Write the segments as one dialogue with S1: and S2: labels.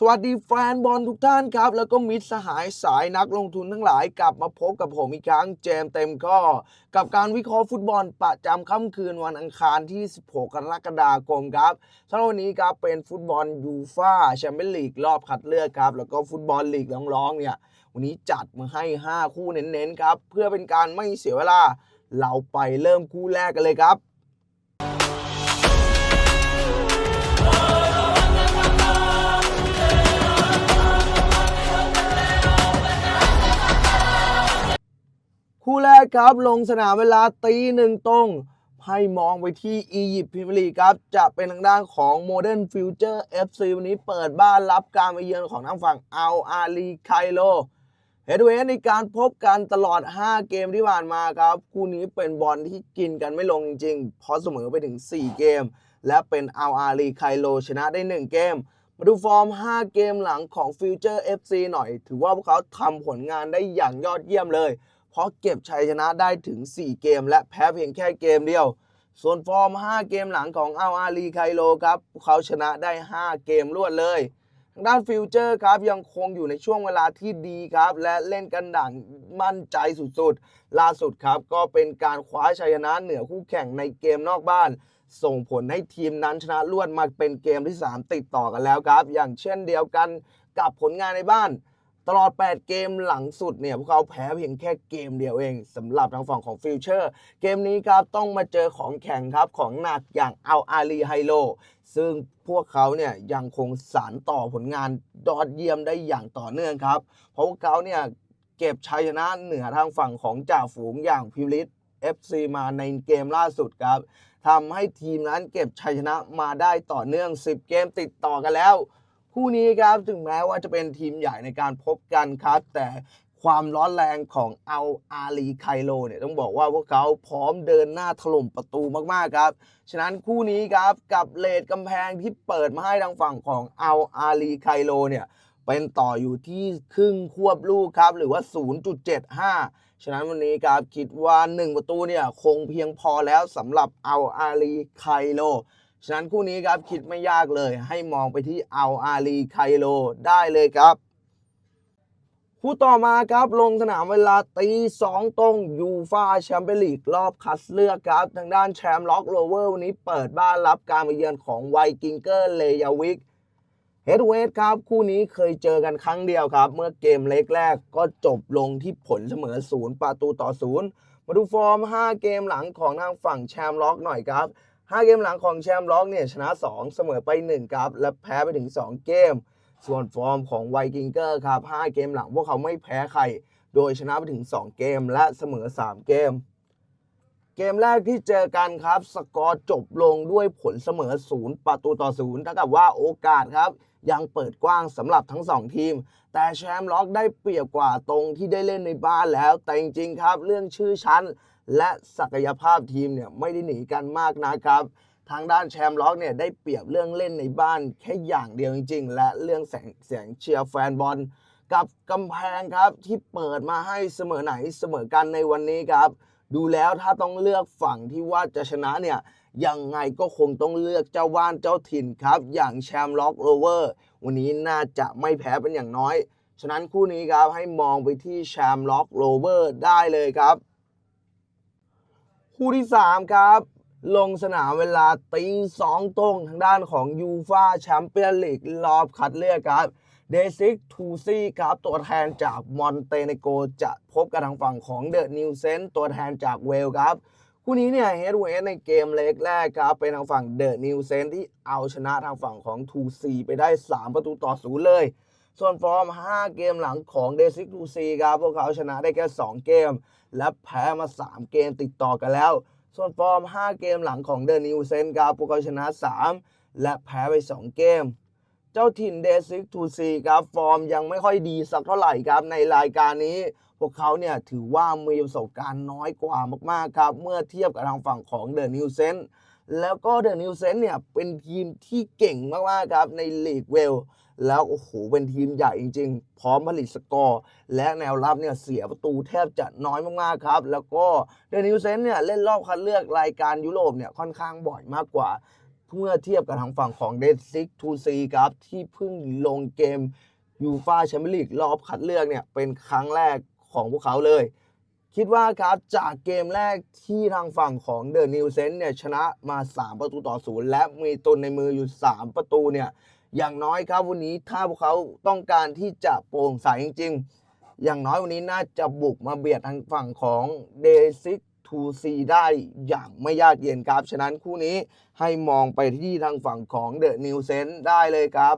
S1: สวัสดีแฟนบอลทุกท่านครับ แล้วก็มิตรสหายสายนักลงทุนทั้งหลายกลับมาพบกับผมอีกครั้งเจมเต็มข้อ กับการวิเคราะห์ฟุตบอลประจำค่ำคืนวันอังคารที่ 16 กรกฎาคมครับสำหรับวันนี้ครับเป็นฟุตบอลยูฟ่าแชมเปี้ยนลีกรอบคัดเลือกครับ แล้วก็ฟุตบอลลีกร้องๆเนี่ย วันนี้จัดมาให้ 5 คู่เน้นๆครับ เพื่อเป็นการไม่เสียเวลา เราไปเริ่มคู่แรกกันเลยครับ คู่แรกครับลงสนามเวลาตีหนึ่งตรงให้มองไปที่อียิปต์พรีเมียร์ลีกครับ จะเป็นทางด้านของ Modern Future FC วันนี้เปิดบ้านรับการมาเยือนของทางฝั่งอัลอาลีไคโลเฮดเวสในการพบกันตลอด 5 เกมที่ผ่านมาครับ คู่นี้เป็นบอลที่กินกันไม่ลงจริงๆ เพราะเสมอไปถึง 4 เกม และเป็นอัลอาลีไคโลชนะได้ 1 เกม มาดูฟอร์ม 5 เกมหลังของ Future FC หน่อย ถือว่าพวกเขาทำผลงานได้อย่างยอดเยี่ยมเลย เพราะเก็บชัยชนะได้ถึง 4 เกม และแพ้เพียงแค่เกมเดียว ส่วนฟอร์ม 5 เกมหลังของอัลอาลีไคโลครับพวกเขาชนะได้ 5 เกมรวดเลยทางด้านฟิวเจอร์ครับยังคงอยู่ในช่วงเวลาที่ดีครับ และเล่นกันดั่งมั่นใจสุดๆ ล่าสุดครับก็เป็นการคว้าชัยชนะเหนือคู่แข่งในเกมนอกบ้าน ส่งผลให้ทีมนั้นชนะรวดมาเป็นเกมที่ 3 ติดต่อกันแล้วครับ อย่างเช่นเดียวกันกับผลงานในบ้าน ตลอด 8 เกมหลังสุดเนี่ย พวกเขาแพ้เพียงแค่เกมเดียวเองสำหรับทางฝั่งของฟิวเจอร์ เกมนี้ครับต้องมาเจอของแข่งครับของหนักอย่างอัลอาลีไฮโลซึ่งพวกเขาเนี่ยยังคงสานต่อผลงานยอดเยี่ยมได้อย่างต่อเนื่องครับ เพราะพวกเขาเนี่ยเก็บชัยชนะเหนือทางฝั่งของจ่าฝูงอย่างพิลิส FC มาในเกมล่าสุดครับทำให้ทีมนั้นเก็บชัยชนะมาได้ต่อเนื่อง 10 เกมติดต่อกันแล้ว คู่นี้ครับถึงแม้ว่าจะเป็นทีมใหญ่ในการพบกันครับ แต่ความร้อนแรงของเอัลอาลีไคโลเนี่ยต้องบอกว่าพวกเขาพร้อมเดินหน้าถล่มประตูมากๆครับ ฉะนั้นคู่นี้ครับกับเลดกำแพงที่เปิดมาให้ทางฝั่งของเอัลอาลีไคโลเนี่ยเป็นต่ออยู่ที่ครึ่งควบลูกครับ หรือว่า 0.75 ฉะนั้นวันนี้ครับคิดว่า 1 ประตูเนี่ยคงเพียงพอแล้วสำหรับเอัลอาลีไคโล ฉะนั้นคู่นี้ครับคิดไม่ยากเลย ให้มองไปที่เอัลอาลีไคโลได้เลยครับ คู่ต่อมาครับลงสนามเวลาตีสองตรงยูฟาแชมเปี้ยนลีกรอบคัดเลือกครับ ทางด้านแชมป์ล็อกโรเวอร์วันนี้เปิดบ้านรับการมาเยือนของไวกิงเกอร์เลยาวิกเฮดเวสครับ คู่นี้เคยเจอกันครั้งเดียวครับ เมื่อเกมเล็กแรกก็จบลงที่ผลเสมอศูนย์ประตูต่อศูนย์มาดูฟอร์ม 5 เกมหลังของทางฝั่งแชมป์ล็อกหน่อยครับ 5 เกมหลังของแชมป์ล็อกเนี่ยชนะ 2 เสมอไป 1 ครับ และแพ้ไปถึง 2 เกม ส่วนฟอร์มของไวกิงเกอร์ครับ 5 เกมหลังพวกเขาไม่แพ้ใคร โดยชนะไปถึง 2 เกมและเสมอ 3 เกม เกมแรกที่เจอกันครับ สกอร์จบลงด้วยผลเสมอ 0 ประตูต่อ 0 เท่ากับว่าโอกาสครับ ยังเปิดกว้างสำหรับทั้ง 2 ทีม แต่แชมป์ล็อกได้เปรียบกว่าตรงที่ได้เล่นในบ้านแล้ว แต่จริงๆครับ เรื่องชื่อชั้น และศักยภาพทีมเนี่ยไม่ได้หนีกันมากนะครับ ทางด้านแชมป์ล็อกเนี่ยได้เปรียบเรื่องเล่นในบ้านแค่อย่างเดียวจริง ๆ และเรื่องแสงเสียงเชียร์แฟนบอลกับกำแพงครับที่เปิดมาให้เสมอไหนเสมอกันในวันนี้ครับ ดูแล้วถ้าต้องเลือกฝั่งที่ว่าจะชนะเนี่ยยังไงก็คงต้องเลือกเจ้าบ้านเจ้าถิ่นครับ อย่างแชมป์ล็อกโรเวอร์วันนี้น่าจะไม่แพ้เป็นอย่างน้อย ฉะนั้นคู่นี้ครับให้มองไปที่แชมป์ล็อกโรเวอร์ได้เลยครับ คู่ที่ 3 ครับ ลงสนามเวลาตีสองตรงทางด้านของยูฟาแชมเปี้ยนลีกรอบคัดเลือกครับเดซิกทูซี่ครับ ตัวแทนจากมอนเตเนโกจะพบกับทางฝั่งของเดอะนิวเซนตัวแทนจากเวลครับ คู่นี้เนี่ยเฮดเวสในเกมเล็กแรกครับ เป็นทางฝั่งเดอะนิวเซนที่เอาชนะทางฝั่งของทูซีไปได้ 3 ประตูต่อศูนย์เลย ส่วนฟอร์ม 5 เกมหลังของเดซิกทูซีครับพวกเขาชนะได้แค่ 2 เกม และแพ้มา 3 เกมติดต่อกันแล้ว ส่วนฟอร์ม 5 เกมหลังของเดนิวเซนครับพวกเขาชนะ 3 และแพ้ไป 2 เกม เจ้าถิ่นเดซิกทูซีครับฟอร์มยังไม่ค่อยดีสักเท่าไหร่ครับในรายการนี้ พวกเขาเนี่ยถือว่ามีประสบการณ์น้อยกว่ามากๆครับเมื่อเทียบกับทางฝั่งของเดอะนิวเซน แล้วก็เดอะนิวเซนเนี่ยเป็นทีมที่เก่งมากๆครับในลีกเวลแล้วโอ้โหเป็นทีมใหญ่จริง ๆ พร้อมผลิตสกอร์ และแนวรับเนี่ยเสียประตูแทบจะน้อยมากๆครับ แล้วก็เดนิวเซนเนี่ยเล่นรอบคัดเลือกรายการยุโรปเนี่ยค่อนข้างบ่อยมากกว่า เมื่อเทียบกับทางฝั่งของเดซิกทูซีครับ ที่เพิ่งลงเกมยูฟาแชมเปี้ยนลีกรอบคัดเลือกเนี่ยเป็นครั้งแรกของพวกเขาเลย คิดว่าครับจากเกมแรกที่ทางฝั่งของเดอะนิวเซนเนี่ยชนะมา 3 ประตูต่อศูนย์และมีตุนในมืออยู่ 3 ประตูเนี่ยอย่างน้อยครับวันนี้ถ้าพวกเขาต้องการที่จะโปร่งใสจริง ๆ อย่างน้อยวันนี้น่าจะบุกมาเบียดทางฝั่งของเดซิกทูซีได้อย่างไม่ยากเย็นครับ ฉะนั้นคู่นี้ให้มองไปที่ทางฝั่งของเดอะนิวเซนได้เลยครับ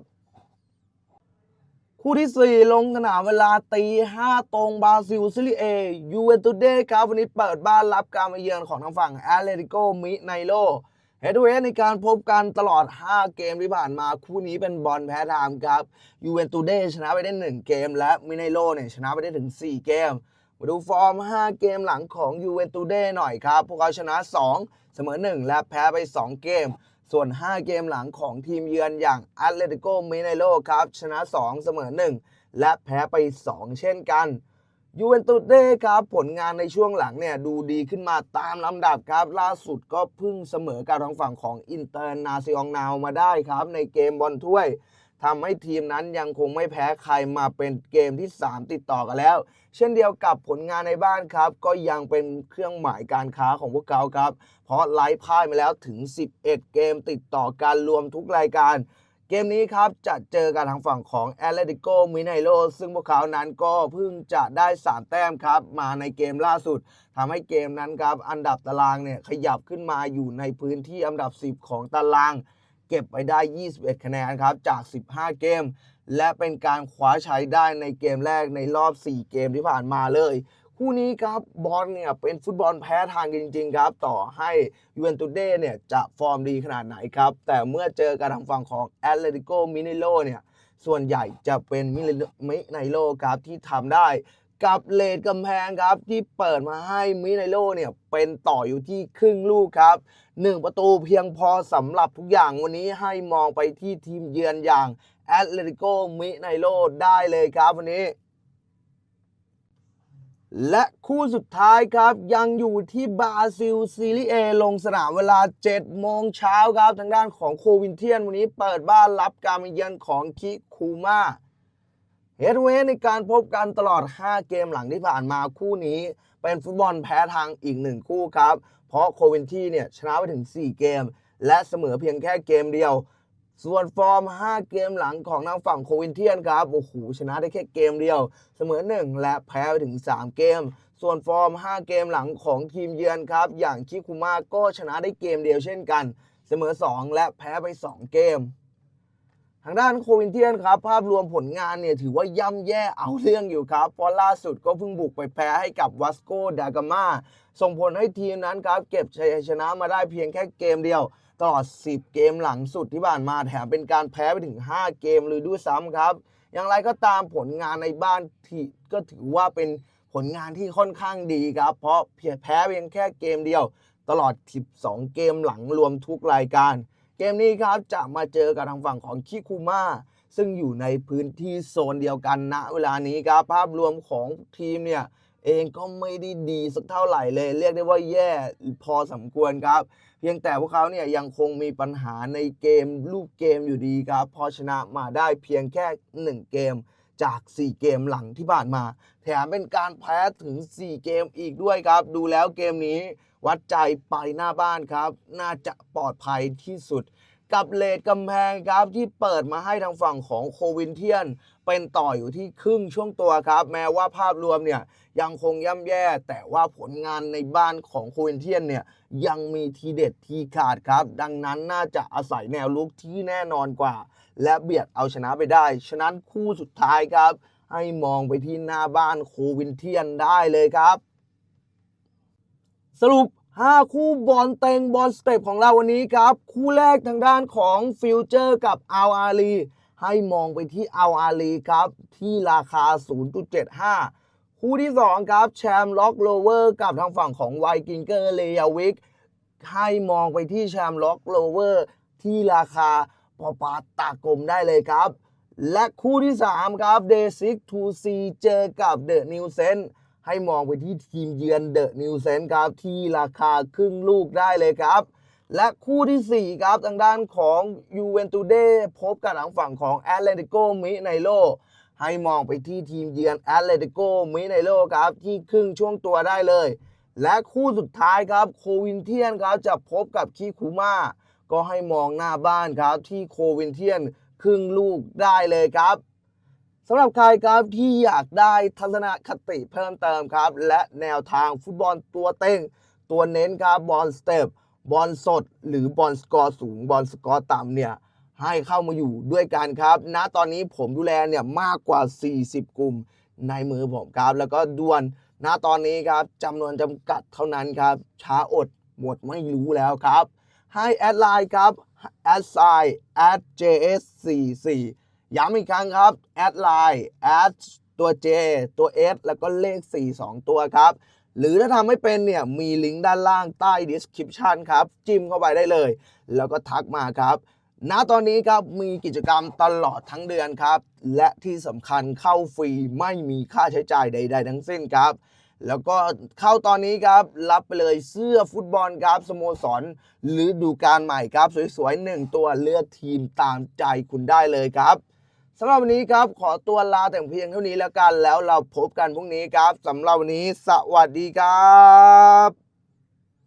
S1: คู่ที่ 4 ลงสนามเวลาตี5ตรงบราซิลซิลิเอยูเวนตุเดครับ วันนี้เปิดบ้านรับการมาเยือนของทางฝั่งแอตเลติโกมิไนโลเฮดเวสในการพบกันตลอด 5 เกมที่ผ่านมาคู่นี้เป็นบอลแพ้ทางครับยูเวนตุเดชนะไปได้ 1 เกม และมิไนโลเนี่ยชนะไปได้ถึง 4 เกม มาดูฟอร์ม 5 เกมหลังของยูเวนตุเดหน่อยครับ พวกเขาชนะ 2 เสมอ 1 และแพ้ไป 2 เกม ส่วน 5 เกมหลังของทีมเยือนอย่างแอตเลติโกมิเนโรครับ ชนะ 2 เสมอ 1 และแพ้ไป 2 เช่นกันยูเวนตุเด้ครับผลงานในช่วงหลังเนี่ยดูดีขึ้นมาตามลำดับครับ ล่าสุดก็พึ่งเสมอกับทางฝั่งของอินเตอร์นาซิองนาวมาได้ครับ ในเกมบอลถ้วย ทำให้ทีมนั้นยังคงไม่แพ้ใครมาเป็นเกมที่ 3 ติดต่อกันแล้ว เช่นเดียวกับผลงานในบ้านครับ ก็ยังเป็นเครื่องหมายการค้าของพวกเขาครับ เพราะไล่พ่ายมาแล้วถึง 11 เกมติดต่อกันรวมทุกรายการเกมนี้ครับจะเจอกันทางฝั่งของแอตเลติโกมิไนโลซึ่งพวกเขานั้นก็เพิ่งจะได้ 3 แต้มครับ มาในเกมล่าสุดทำให้เกมนั้นครับ อันดับตารางเนี่ยขยับขึ้นมาอยู่ในพื้นที่อันดับ 10 ของตาราง เก็บไปได้ 21 คะแนนครับจาก 15 เกม และเป็นการคว้าชัยได้ในเกมแรกในรอบ 4 เกมที่ผ่านมาเลย คู่นี้ครับบอลเนี่ยเป็นฟุตบอลแพ้ทางจริง ๆ ครับ ต่อให้ยูเวนตุเดเนี่ยจะฟอร์มดีขนาดไหนครับ แต่เมื่อเจอกับทางฝั่งของแอตเลติโกมินิโลเนี่ยส่วนใหญ่จะเป็นมิไนโลครับที่ทำได้ กับเลดกำแพงครับ ที่เปิดมาให้มิไนโลเนี่ยเป็นต่ออยู่ที่ครึ่งลูกครับหนึ่งประตูเพียงพอสำหรับทุกอย่างวันนี้ให้มองไปที่ทีมเยือนอย่างแอตเลติโกมิไนโลได้เลยครับวันนี้และคู่สุดท้ายครับยังอยู่ที่บราซิลซีรีเอลงสนามเวลา 7 โมงเช้าครับ ทางด้านของโควินเทียนวันนี้เปิดบ้านรับการมาเยือนของคิคูมา เฮดเวสในการพบกันตลอด 5 เกมหลังที่ผ่านมาคู่นี้ เป็นฟุตบอลแพ้ทางอีกหนึ่งคู่ครับ เพราะโควินที่เนี่ยชนะไปถึง 4 เกม และเสมอเพียงแค่เกมเดียว ส่วนฟอร์ม 5 เกมหลังของทางฝั่งโควินเทียนครับโอ้โหชนะได้แค่เกมเดียว เสมอ 1 และแพ้ไปถึง 3 เกม ส่วนฟอร์ม 5 เกมหลังของทีมเยือนครับ อย่างคิคุมาก็ชนะได้เกมเดียวเช่นกัน เสมอ 2 และแพ้ไป 2 เกมางด้านโควินเทียนครับภาพรวมผลงานเนี่ยถือว่าย่ำแย่เอาเรื่องอยู่ครับเพราะล่าสุดก็เพิ่งบุกไปแพ้ให้กับวัสโกดากามาส่งผลให้ทีมนั้นครับเก็บชัยชนะมาได้เพียงแค่เกมเดียวตลอด 10 เกมหลังสุดที่ผ่านมาแถมเป็นการแพ้ไปถึง 5 เกมเลยด้วยซ้ำครับ อย่างไรก็ตามผลงานในบ้านที่ก็ถือว่าเป็นผลงานที่ค่อนข้างดีครับ เพราะเพียงแพ้เพียงแค่เกมเดียว ตลอด 12 เกมหลังรวมทุกรายการ เกมนี้ครับจะมาเจอกับทางฝั่งของคิคุมาซึ่งอยู่ในพื้นที่โซนเดียวกันณเวลานี้ครับภาพรวมของทีมเนี่ยเองก็ไม่ได้ดีสักเท่าไหร่เลย เรียกได้ว่าแย่พอสมควรครับ เพียงแต่พวกเขาเนี่ยยังคงมีปัญหาในเกมลูกเกมอยู่ดีครับ พอชนะมาได้เพียงแค่ 1 เกมจาก 4 เกมหลังที่ผ่านมา แถมเป็นการแพ้ถึง 4 เกมอีกด้วยครับ ดูแล้วเกมนี้ วัดใจไปหน้าบ้านครับ น่าจะปลอดภัยที่สุด กับเลดกำแพงครับที่เปิดมาให้ทางฝั่งของโควินเทียน เป็นต่ออยู่ที่ครึ่งช่วงตัวครับ แม้ว่าภาพรวมเนี่ยยังคงย่ำแย่ แต่ว่าผลงานในบ้านของโควินเทียนเนี่ยยังมีทีเด็ดทีขาดครับ ดังนั้นน่าจะอาศัยแนวลุกที่แน่นอนกว่า และเบียดเอาชนะไปได้ ฉะนั้นคู่สุดท้ายครับ ให้มองไปที่หน้าบ้านโควินเทียนได้เลยครับ สรุป 5 คู่บอลเต็งบอลสเต็ปของเราวันนี้ครับ คู่แรกทางด้านของฟิวเจอร์กับอัลอาลีให้มองไปที่อัลอาลีครับ ที่ราคา 0.75 คู่ที่ 2 ครับ แชมป์ล็อกโลเวอร์กับทางฝั่งของไวกิงเกอร์เลยาวิกให้มองไปที่แชมป์ล็อกโลเวอร์ที่ราคาปอปาตากลมได้เลยครับ และคู่ที่ 3 ครับเดซิกทูซีเจอกับเดอะนิวเซน ให้มองไปที่ทีมเยือนเดอะนิวเซนครับ ที่ราคาครึ่งลูกได้เลยครับ และคู่ทีสี่ 4 ครับ ทางด้านของยูเวนตุเดพบกับทางฝั่งของแอตเลติโกมิไนโลให้มองไปที่ทีมเยือนแอตเลติโกมิไนโลครับ ที่ครึ่งช่วงตัวได้เลย และคู่สุดท้ายครับโควินเทียนครับจะพบกับคีคูมาก็ให้มองหน้าบ้านครับที่โควินเทียนครึ่งลูกได้เลยครับ สำหรับใครครับที่อยากได้ทัศนคติเพิ่มเติมครับ และแนวทางฟุตบอลตัวเต็ง ตัวเน้นครับบอลสเต็ปบอลสด หรือบอลสกอร์สูงบอลสกอร์ต่ำเนี่ยให้เข้ามาอยู่ด้วยกันครับณตอนนี้ผมดูแลเนี่ยมากกว่า 40 กลุ่มในมือผมครับ แล้วก็ด่วนณตอนนี้ครับจำนวนจำกัดเท่านั้นครับ ช้าอดหมดไม่รู้แล้วครับ ให้แอดไลน์ครับแอดไซน์ at js44 ย้ำอีกครั้งครับแอดไลน์แอดตัว J ตัว S แล้วก็เลข 4 2 ตัวครับ หรือถ้าทำไม่เป็นเนี่ย มีลิงก์ด้านล่างใต้ description ครับ จิ้มเข้าไปได้เลย แล้วก็ทักมาครับณตอนนี้ครับมีกิจกรรมตลอดทั้งเดือนครับ และที่สำคัญเข้าฟรีไม่มีค่าใช้จ่ายใด ๆ ทั้งสิ้นครับ แล้วก็เข้าตอนนี้ครับ รับไปเลยเสื้อฟุตบอลครับสโมสรหรือดูการใหม่ครับ สวยๆหนึ่งตัวเลือกทีมตามใจคุณได้เลยครับ สำหรับวันนี้ครับขอตัวลาแต่เพียงเท่านี้แล้วกัน แล้วเราพบกันพรุ่งนี้ครับสำหรับวันนี้สวัสดีครับ